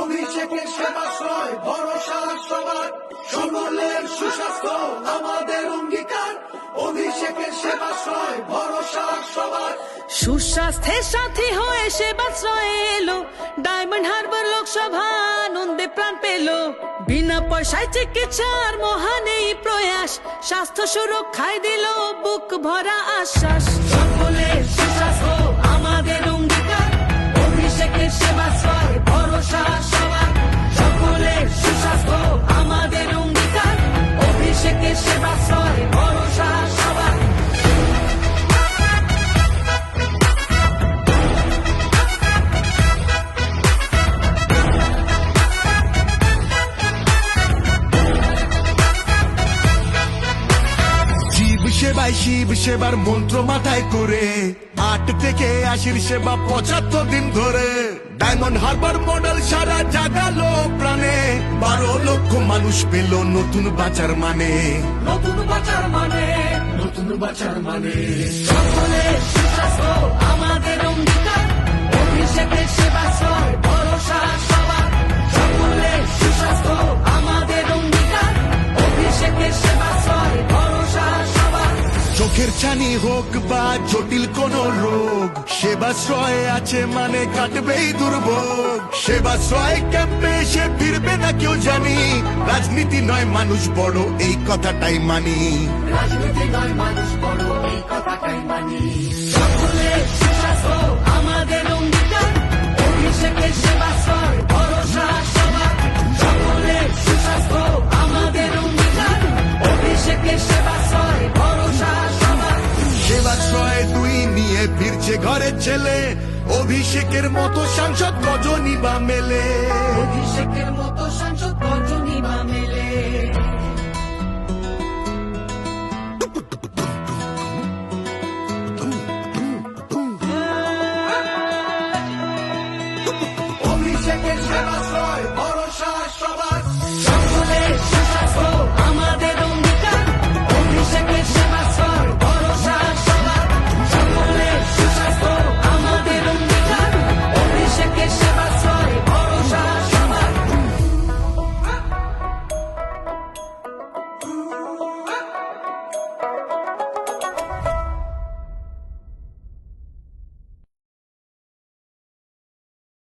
অভিষেকের সেবাশ্রয়, ভরসা সবার। সকলের সুস্বাস্থ্য আমাদের অঙ্গীকার, অভিষেকের সবার। সুস্বাস্থ্যের সাথী হয়ে সেবাশ্রয়ে এলো, ডায়মন্ড হারবার লোকসভা আনন্দে প্রাণ পেল। বিনা পয়সায় চিকিৎসার মহান এই প্রয়াস, স্বাস্থ্য সুরক্ষায় দিল বুক ভরা আশ্বাস। সকলের সুস্বাস্থ্য সেবায় শিব সেবার মন্ত্র মাথায় করে। আট থেকে আশির সেবা পঁচাত্তর দিন ধরে। ডায়মন্ড হারবার মডেল সারা জাগালো প্রাণে। বারো লক্ষ মানুষ পেল নতুন বাজার মানে। নতুন বাজার মানে নতুন বাজার মানে। সকলে আমাদের চোখের ছানি হোক বা জটিল কোন রোগ, সেবাশ্রয় আছে মানে কাটবেই দুর্ভোগ। সেবাশ্রয় ক্যাম্পে এসে ফিরবে না কেউ জানি, রাজনীতি নয় মানুষ বড়, এই কথাটাই মানি। রাজনীতি নয় মানুষ বড়, এই কথাটাই হয়েছে ঘরের ছেলে, অভিষেকের মতো সাংসদ গজনী বা মেলে? অভিষেকের মতো সাংসদ গজনী বা মেলে? অভিষেকের সেবা